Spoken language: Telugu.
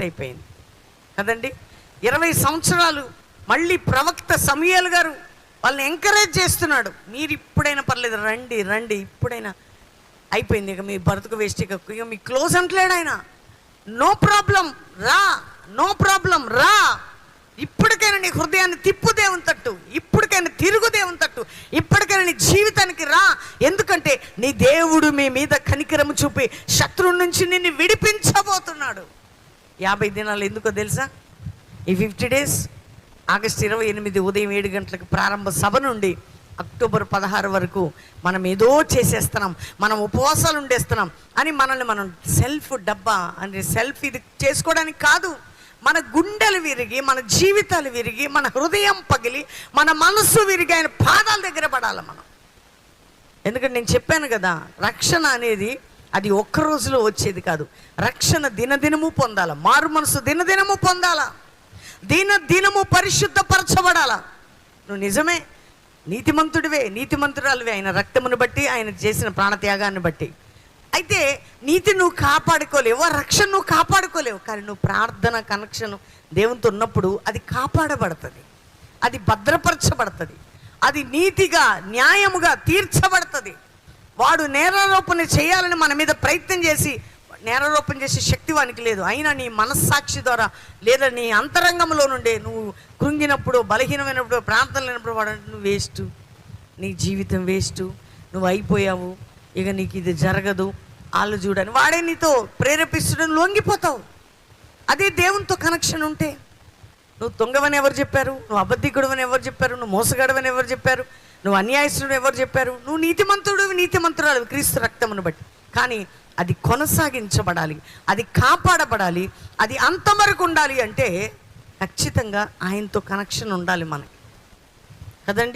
వేస్ట్ అయిపోయింది. కదండి? ఇరవై సంవత్సరాలు మళ్ళీ ప్రవక్త సమయాలు గారు వాళ్ళని ఎంకరేజ్ చేస్తున్నాడు. మీరు ఇప్పుడైనా పర్లేదు రండి రండి ఇప్పుడైనా అయిపోయింది ఇక మీ బ్రతుకు వేస్ట్ ఇక ఇక మీ క్లోజ్ అంటలేడు ఆయన. నో ప్రాబ్లం రా నో ప్రాబ్లం రా. ఇప్పటికైనా నీ హృదయాన్ని తిప్పు దేవుని తట్టు ఇప్పటికైనా తిరుగు దేవుని తట్టు ఇప్పటికైనా నీ జీవితానికి రా. ఎందుకంటే నీ దేవుడు మీ మీద కనికరము చూపి శత్రువు నుంచి నిన్ను విడిపించబోతున్నాడు. యాభై దినాలు ఎందుకో తెలుసా? ఈ ఫిఫ్టీ డేస్ ఆగస్ట్ ఇరవై ఎనిమిది ఉదయం ఏడు గంటలకు ప్రారంభ సభ నుండి అక్టోబర్ పదహారు వరకు మనం ఏదో చేసేస్తున్నాం మనం ఉపవాసాలు ఉండేస్తున్నాం అని మనల్ని మనం సెల్ఫ్ డబ్బా అని సెల్ఫ్ ఇది చేసుకోవడానికి కాదు. మన గుండెలు విరిగి మన జీవితాలు విరిగి మన హృదయం పగిలి మన మనస్సు విరిగి ఆయన పాదాల దగ్గర పడాలి మనం. ఎందుకంటే నేను చెప్పాను కదా రక్షణ అనేది అది ఒక్క రోజులో వచ్చేది కాదు. రక్షణ దినదినము పొందాల. మారు మనసు దినదినము పొందాలా. దిన దినము పరిశుద్ధపరచబడాలా. నువ్వు నిజమే. నీతిమంతుడివే నీతిమంతురాలువే. ఆయన రక్తమును బట్టి ఆయన చేసిన ప్రాణత్యాగాన్ని బట్టి. అయితే నీతి నువ్వు కాపాడుకోలేవు ఆ రక్షణ నువ్వు కాపాడుకోలేవు. కానీ నువ్వు ప్రార్థన కనెక్షన్ దేవునితో ఉన్నప్పుడు అది కాపాడబడుతుంది. అది భద్రపరచబడుతుంది. అది నీతిగా న్యాయముగా తీర్చబడుతుంది. వాడు నేరారోపణ చేయాలని మన మీద ప్రయత్నం చేసి నేరారోపణ చేసే శక్తి వానికి లేదు. అయినా నీ మనస్సాక్షి ద్వారా లేదా నీ అంతరంగంలో నుండే నువ్వు కృంగినప్పుడు బలహీనమైనప్పుడు ప్రాంతం లేనప్పుడు వాడు నువ్వు వేస్ట్. నీ జీవితం వేస్ట్. నువ్వు అయిపోయావు. ఇక నీకు ఇది జరగదు. వాళ్ళు చూడని వాడే నీతో ప్రేరేపిస్తుడని లొంగిపోతావు. అదే దేవునితో కనెక్షన్ ఉంటే. నువ్వు దొంగవని ఎవరు చెప్పారు? నువ్వు అబద్ధికుడవని ఎవరు చెప్పారు? నువ్వు మోసగాడవని ఎవరు చెప్పారు? నువ్వు అన్యాయస్తుడు ఎవరు చెప్పారు? నువ్వు నీతిమంతుడు నీతిమంతురాలు క్రీస్తు రక్తమును బట్టి. కానీ అది కొనసాగించబడాలి అది కాపాడబడాలి అది అంతవరకు ఉండాలి అంటే ఖచ్చితంగా ఆయనతో కనెక్షన్ ఉండాలి మనకి. కదండి?